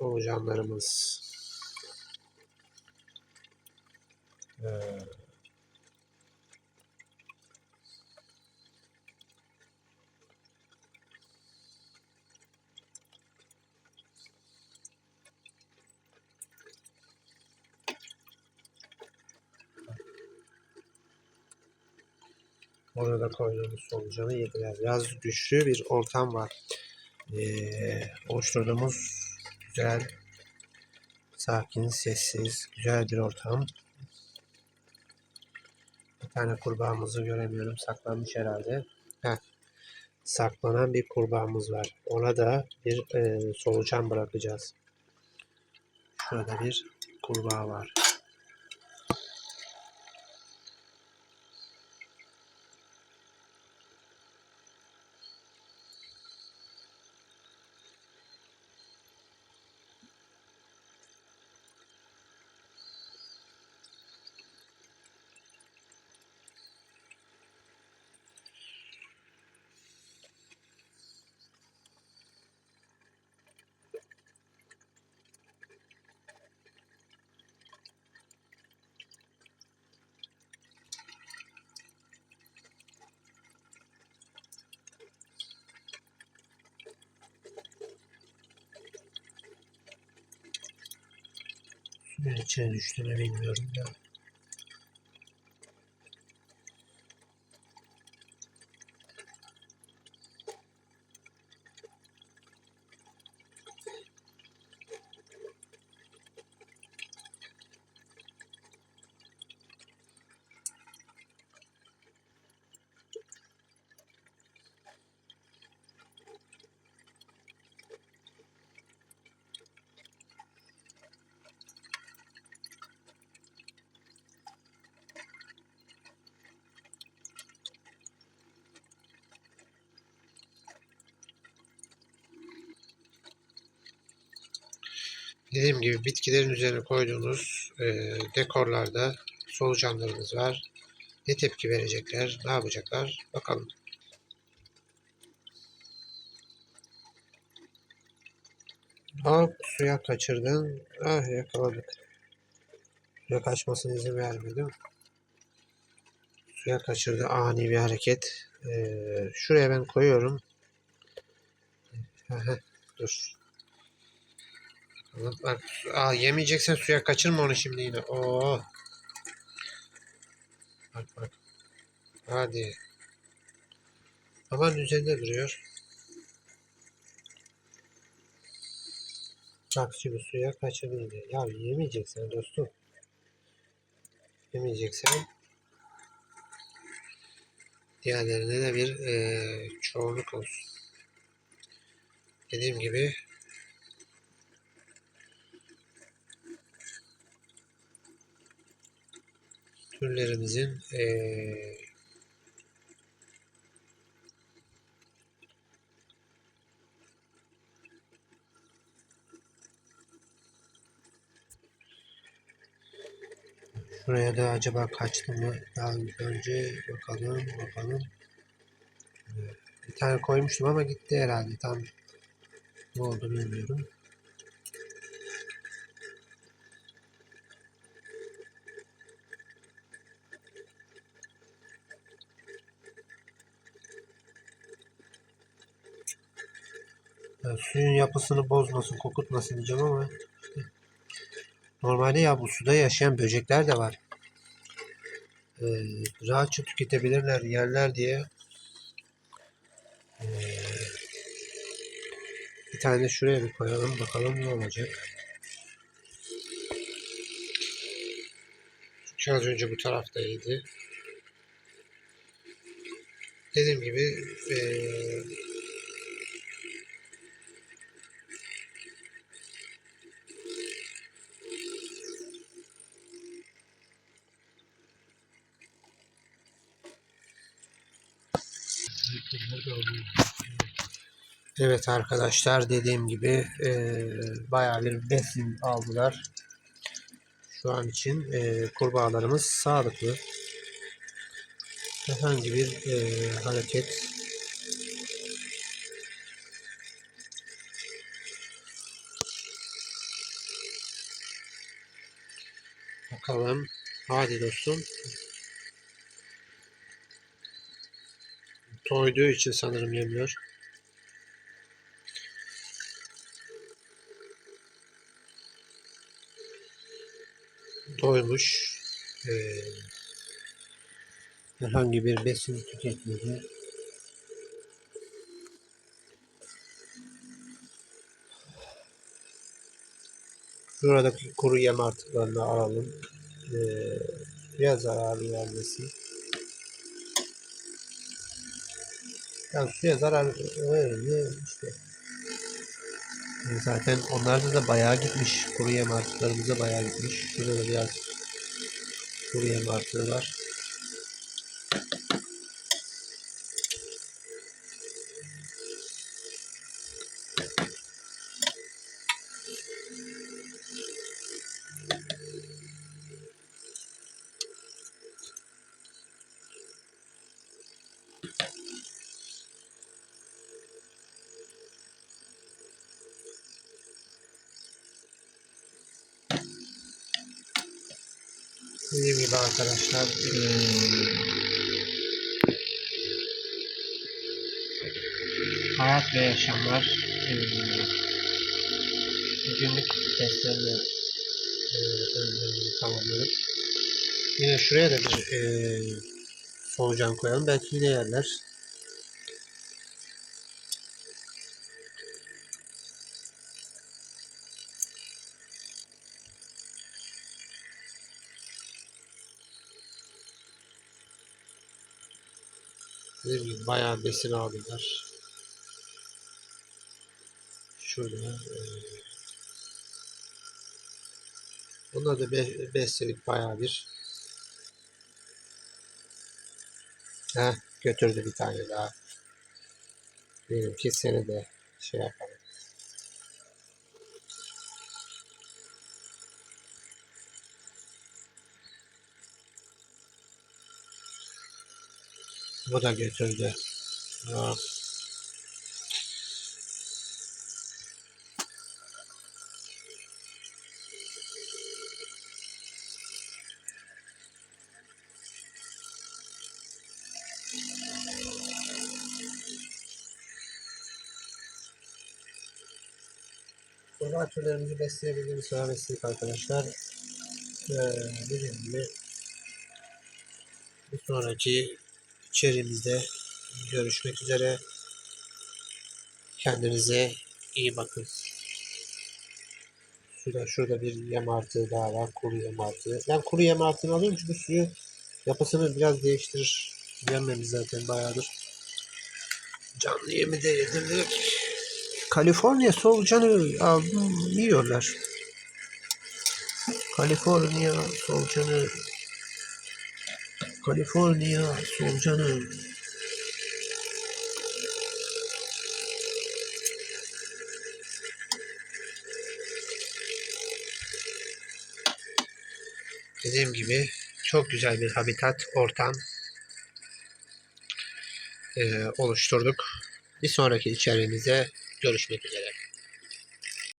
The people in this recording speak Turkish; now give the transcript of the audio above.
solucanlarımız. Ee, Orada da koyduğumuz solucanı yediler. Biraz güçlü bir ortam var. Ee, oluşturduğumuz güzel, sakin, sessiz, güzel bir ortam. Bir tane kurbağamızı göremiyorum. Saklanmış herhalde. Heh. Saklanan bir kurbağamız var. Ona da bir e, solucan bırakacağız. Şurada bir kurbağa var. Suyun içine düştüğünü bilmiyorum ya. Dediğim gibi bitkilerin üzerine koyduğunuz e, dekorlarda solucanlarımız var. Ne tepki verecekler, ne yapacaklar bakalım. Hop suya kaçırdın. Ah yakaladık. Suya kaçmasına izin vermedim. Suya kaçırdı ani bir hareket. Ee, şuraya ben koyuyorum. Dur. Bak, aa, yemeyeceksen suya kaçırma onu şimdi yine. Oo. Bak bak. Hadi. Aman üzerinde duruyor. Bak şimdi suya kaçırdı yine. Ya yemeyeceksen dostum. Yemeyeceksen diğerlerine de bir e, çoğunluk olsun. Dediğim gibi türlerimizin eee Şuraya da acaba kaçtı mı? Daha önce bakalım bakalım. Bir tane koymuştum ama gitti herhalde. Tam ne oldu bilmiyorum. Suyun yapısını bozmasın, kokutmasın diyeceğim ama normalde ya bu suda yaşayan böcekler de var. Ee, rahatça tüketebilirler, yerler diye ee, bir tane şuraya bir koyalım bakalım ne olacak. Çünkü az önce bu taraftaydı. Dediğim gibi ee, Evet arkadaşlar dediğim gibi e, bayağı bir besin aldılar. Şu an için e, kurbağalarımız sağlıklı. Herhangi bir e, hareket Bakalım. Hadi dostum. Doyduğu için sanırım yemiyor. Doymuş. Ee, herhangi bir besin tüketmedi. Buradaki kuru yem artıklarını alalım. Ee, biraz zararlı vermesi. Yani suya zarar verir işte. Zaten onlarda da bayağı gitmiş. Kuru yem artıklarımıza bayağı gitmiş. Şurada da biraz kuru yem artığı var. Dediğim gibi arkadaşlar hayat ve yaşamlar günlük öğünlerini tamamladık. Yine şuraya da bir solucan koyalım. Belki yine yerler. Dediğim gibi bayağı besin aldılar. Şurada eee Bunlar da be besledik bayağı bir. Heh, götürdü bir tane daha. Diyelim ki seni de şey yapalım. Bu da götürdü. Ya. Kurbağa türlerimizi besleyebildiğimiz kadar arkadaşlar. Ee, dediğim gibi bir sonraki içerimizde görüşmek üzere. Kendinize iyi bakın. Şurada, şurada bir yem artığı daha var. Kuru yem artığı. Ben kuru yem artığını alıyorum çünkü suyu yapısını biraz değiştirir. Yememiz zaten bayağıdır. Canlı yemi de yedirdik. Kaliforniya solucanı aldım yiyorlar. Kaliforniya solucanı Kaliforniya solucanı Dediğim gibi çok güzel bir habitat ortam eee, oluşturduk. Bir sonraki içeriğimizde görüşmek üzere.